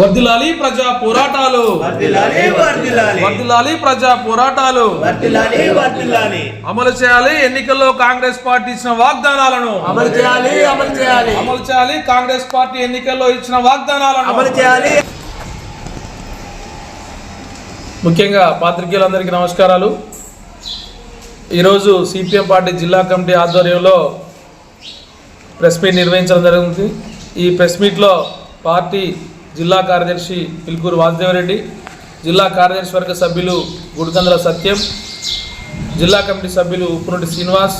వర్దిలాలి ప్రజా పోరాటాలు. వర్దిలాలి ప్రజా పోరాటాలు. అమలు చేయాలి ఎన్నికల్లో కాంగ్రెస్ పార్టీ ఇచ్చిన వాగ్దానాలను. అమలు చేయాలి అమలు చేయాలి. అమలు చేయాలి కాంగ్రెస్ పార్టీ ఎన్నికల్లో ఇచ్చిన వాగ్దానాలను. అమలు చేయాలి. ముఖ్యంగా పాత్రికేయులందరికీ నమస్కారాలు. ఈరోజు సిపిఎం పార్టీ జిల్లా కమిటీ ఆధ్వర్యంలో ప్రెస్ మీట్ నిర్వహించడం జరుగుతుంది. ఈ ప్రెస్ మీట్లో పార్టీ జిల్లా కార్యదర్శి పిల్కూరు వాసుదేవరెడ్డి జిల్లా కార్యదర్శి వర్గ సభ్యులు గుడికందల సత్యం జిల్లా కమిటీ సభ్యులు ఉప్పునటి శ్రీనివాస్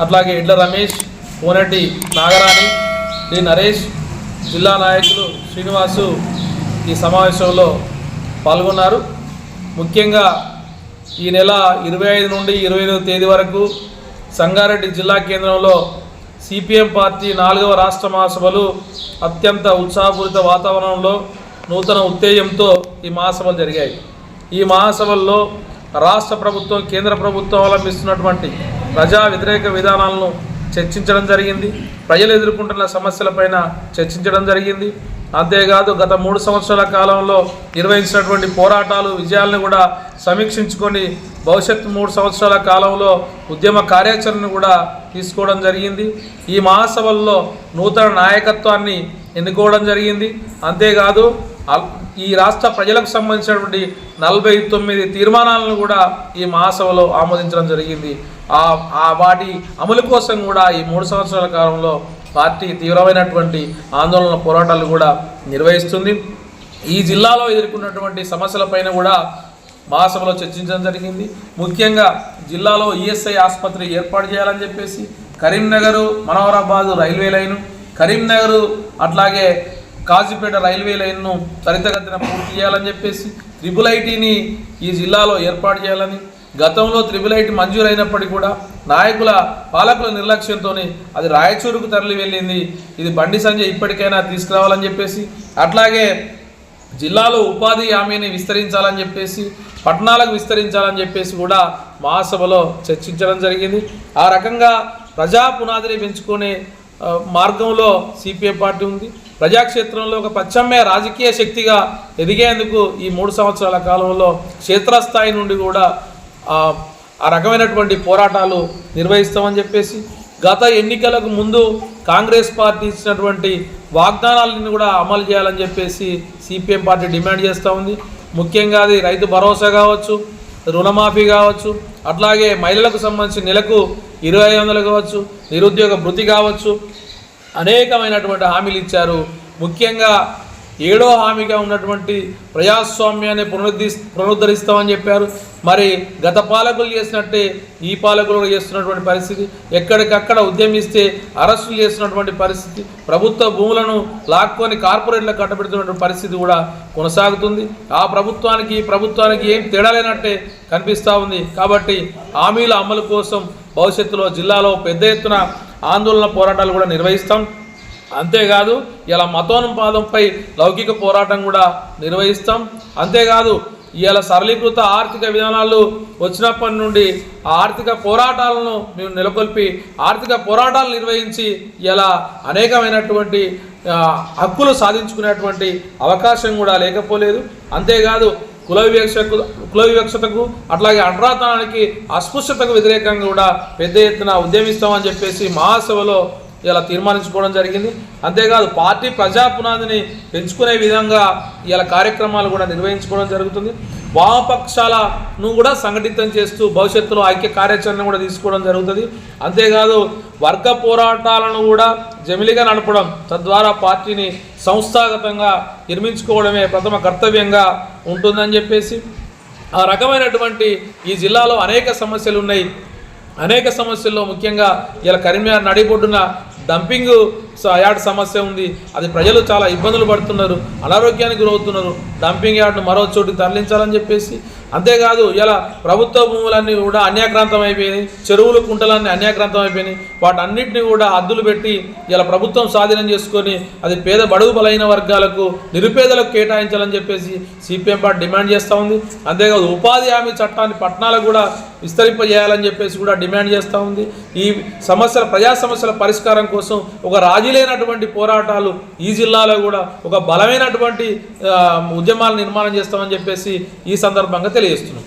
అట్లాగే ఎడ్ల రమేష్ కోనటి నాగరాణి డి నరేష్ జిల్లా నాయకులు శ్రీనివాసు ఈ సమావేశంలో పాల్గొన్నారు. ముఖ్యంగా ఈ నెల ఇరవై ఐదు నుండి ఇరవై తేదీ వరకు సంగారెడ్డి జిల్లా కేంద్రంలో సిపిఎం పార్టీ నాలుగవ రాష్ట్ర మహాసభలు అత్యంత ఉత్సాహపూరిత వాతావరణంలో నూతన ఉత్తేజంతో ఈ మహాసభలు జరిగాయి. ఈ మహాసభల్లో రాష్ట్ర ప్రభుత్వం కేంద్ర ప్రభుత్వం అవలంబిస్తున్నటువంటి ప్రజా వ్యతిరేక విధానాలను చర్చించడం జరిగింది. ప్రజలు ఎదుర్కొంటున్న సమస్యలపైన చర్చించడం జరిగింది. అంతేకాదు గత మూడు సంవత్సరాల కాలంలో నిర్వహించినటువంటి పోరాటాలు విజయాలను కూడా సమీక్షించుకొని భవిష్యత్తు మూడు సంవత్సరాల కాలంలో ఉద్యమ కార్యాచరణను కూడా తీసుకోవడం జరిగింది. ఈ మహాసభల్లో నూతన నాయకత్వాన్ని ఎన్నుకోవడం జరిగింది. అంతేకాదు ఈ రాష్ట్ర ప్రజలకు సంబంధించినటువంటి నలభై తొమ్మిది తీర్మానాలను కూడా ఈ మహాసభలో ఆమోదించడం జరిగింది. ఆ వాటి అమలు కోసం కూడా ఈ మూడు సంవత్సరాల కాలంలో పార్టీ తీవ్రమైనటువంటి ఆందోళన పోరాటాలు కూడా నిర్వహిస్తుంది. ఈ జిల్లాలో ఎదుర్కొన్నటువంటి సమస్యలపైన కూడా మహాసభలో చర్చించడం జరిగింది. ముఖ్యంగా జిల్లాలో ఈఎస్ఐ ఆసుపత్రి ఏర్పాటు చేయాలని చెప్పేసి కరీంనగర్ మనోహరాబాద్ రైల్వే లైను కరీంనగర్ అట్లాగే కాజీపేట రైల్వే లైన్ను త్వరితగతిన పూర్తి చేయాలని చెప్పేసి త్రిబుల్ ఐటీని ఈ జిల్లాలో ఏర్పాటు చేయాలని గతంలో త్రిబుల్ ఐటీ మంజూరైనప్పటికీ కూడా నాయకుల పాలకుల నిర్లక్ష్యంతోనే అది రాయచూరుకు తరలి వెళ్ళింది. ఇది బండి సంజయ్ ఇప్పటికైనా తీసుకురావాలని చెప్పేసి అట్లాగే జిల్లాలో ఉపాధి హామీని విస్తరించాలని చెప్పేసి పట్టణాలకు విస్తరించాలని చెప్పేసి కూడా మహాసభలో చర్చించడం జరిగింది. ఆ రకంగా ప్రజా పునాదిని పెంచుకునే మార్గంలో సిపిఐ పార్టీ ఉంది. ప్రజాక్షేత్రంలో ఒక పచ్చమ్మే రాజకీయ శక్తిగా ఎదిగేందుకు ఈ మూడు సంవత్సరాల కాలంలో క్షేత్రస్థాయి నుండి కూడా ఆ, రకమైనటువంటి పోరాటాలు నిర్వహిస్తామని చెప్పేసి గత ఎన్నికలకు ముందు కాంగ్రెస్ పార్టీ ఇచ్చినటువంటి వాగ్దానాలను కూడా అమలు చేయాలని చెప్పేసి సిపిఎం పార్టీ డిమాండ్ చేస్తూ ఉంది. ముఖ్యంగా అది రైతు భరోసా కావచ్చు రుణమాఫీ కావచ్చు అట్లాగే మహిళలకు సంబంధించి నెలకు ఇరవై ఐదు వందలు కావచ్చు నిరుద్యోగ భృతి కావచ్చు అనేకమైనటువంటి హామీలు ఇచ్చారు. ముఖ్యంగా ఏడో హామీగా ఉన్నటువంటి ప్రజాస్వామ్యాన్ని పునరుద్ధి పునరుద్ధరిస్తామని చెప్పారు. మరి గత పాలకులు చేసినట్టే ఈ పాలకులు కూడా చేస్తున్నటువంటి పరిస్థితి. ఎక్కడికక్కడ ఉద్యమిస్తే అరెస్టులు చేస్తున్నటువంటి పరిస్థితి. ప్రభుత్వ భూములను లాక్కొని కార్పొరేట్లకు కట్టబెడుతున్నటువంటి పరిస్థితి కూడా కొనసాగుతుంది. ఆ ప్రభుత్వానికి ఈ ప్రభుత్వానికి ఏం తేడా లేనట్టే కనిపిస్తూ ఉంది. కాబట్టి హామీల అమలు కోసం భవిష్యత్తులో జిల్లాలో పెద్ద ఎత్తున ఆందోళన పోరాటాలు కూడా నిర్వహిస్తాం. అంతేకాదు ఇలా మతోన్పాదంపై లౌకిక పోరాటం కూడా నిర్వహిస్తాం. అంతేకాదు ఇలా సరళీకృత ఆర్థిక విధానాలు వచ్చినప్పటి నుండి ఆ ఆర్థిక పోరాటాలను మేము నెలకొల్పి ఆర్థిక పోరాటాలు నిర్వహించి ఇలా అనేకమైనటువంటి హక్కులు సాధించుకునేటువంటి అవకాశం కూడా లేకపోలేదు. అంతేకాదు కుల వివక్షకు కుల వివక్షతకు అట్లాగే అడ్రాతనానికి అస్పృశ్యతకు వ్యతిరేకంగా కూడా పెద్ద ఎత్తున ఉద్యమిస్తామని చెప్పేసి మహాసభలో ఇలా తీర్మానించుకోవడం జరిగింది. అంతేకాదు పార్టీ ప్రజా పునాదిని పెంచుకునే విధంగా ఇలా కార్యక్రమాలు కూడా నిర్వహించుకోవడం జరుగుతుంది. వామపక్షాలను కూడా సంఘటితం చేస్తూ భవిష్యత్తులో ఐక్య కార్యాచరణ కూడా తీసుకోవడం జరుగుతుంది. అంతేకాదు వర్గ పోరాటాలను కూడా జమిలిగా నడపడం తద్వారా పార్టీని సంస్థాగతంగా నిర్మించుకోవడమే ప్రథమ కర్తవ్యంగా ఉంటుందని చెప్పేసి ఆ రకమైనటువంటి ఈ జిల్లాలో అనేక సమస్యలు ఉన్నాయి అనేక సమస్యల్లో ముఖ్యంగా ఇలా కరీంనగర్ నడిబొడ్డున డంపింగ్ స- యార్డ్ సమస్య ఉంది. అది ప్రజలు చాలా ఇబ్బందులు పడుతున్నారు. అనారోగ్యానికి గురవుతున్నారు. డంపింగ్ యార్డ్ను మరో చోటు తరలించాలని చెప్పేసి. అంతేకాదు ఇలా ప్రభుత్వ భూములన్నీ కూడా అన్యాక్రాంతం అయిపోయినాయి చెరువులు కుంటలన్నీ అన్యాక్రాంతం అయిపోయినాయి వాటన్నిటిని కూడా అద్దులు పెట్టి ఇలా ప్రభుత్వం స్వాధీనం చేసుకొని అది పేద బడుగు బలైన వర్గాలకు నిరుపేదలకు కేటాయించాలని చెప్పేసి సిపిఎం పార్టీ డిమాండ్ చేస్తూ ఉంది. అంతేకాదు ఉపాధి హామీ చట్టాన్ని పట్టణాలకు కూడా విస్తరింపజేయాలని చెప్పేసి కూడా డిమాండ్ చేస్తూ ఉంది. ఈ సమస్యల ప్రజా సమస్యల పరిష్కారం కోసం ఒక రాజీ లేనటువంటి పోరాటాలు ఈ జిల్లాలో కూడా ఒక బలమైనటువంటి ఉద్యమాలు నిర్మాణం చేస్తామని చెప్పేసి ఈ సందర్భంగా తెలియజేస్తున్నాం.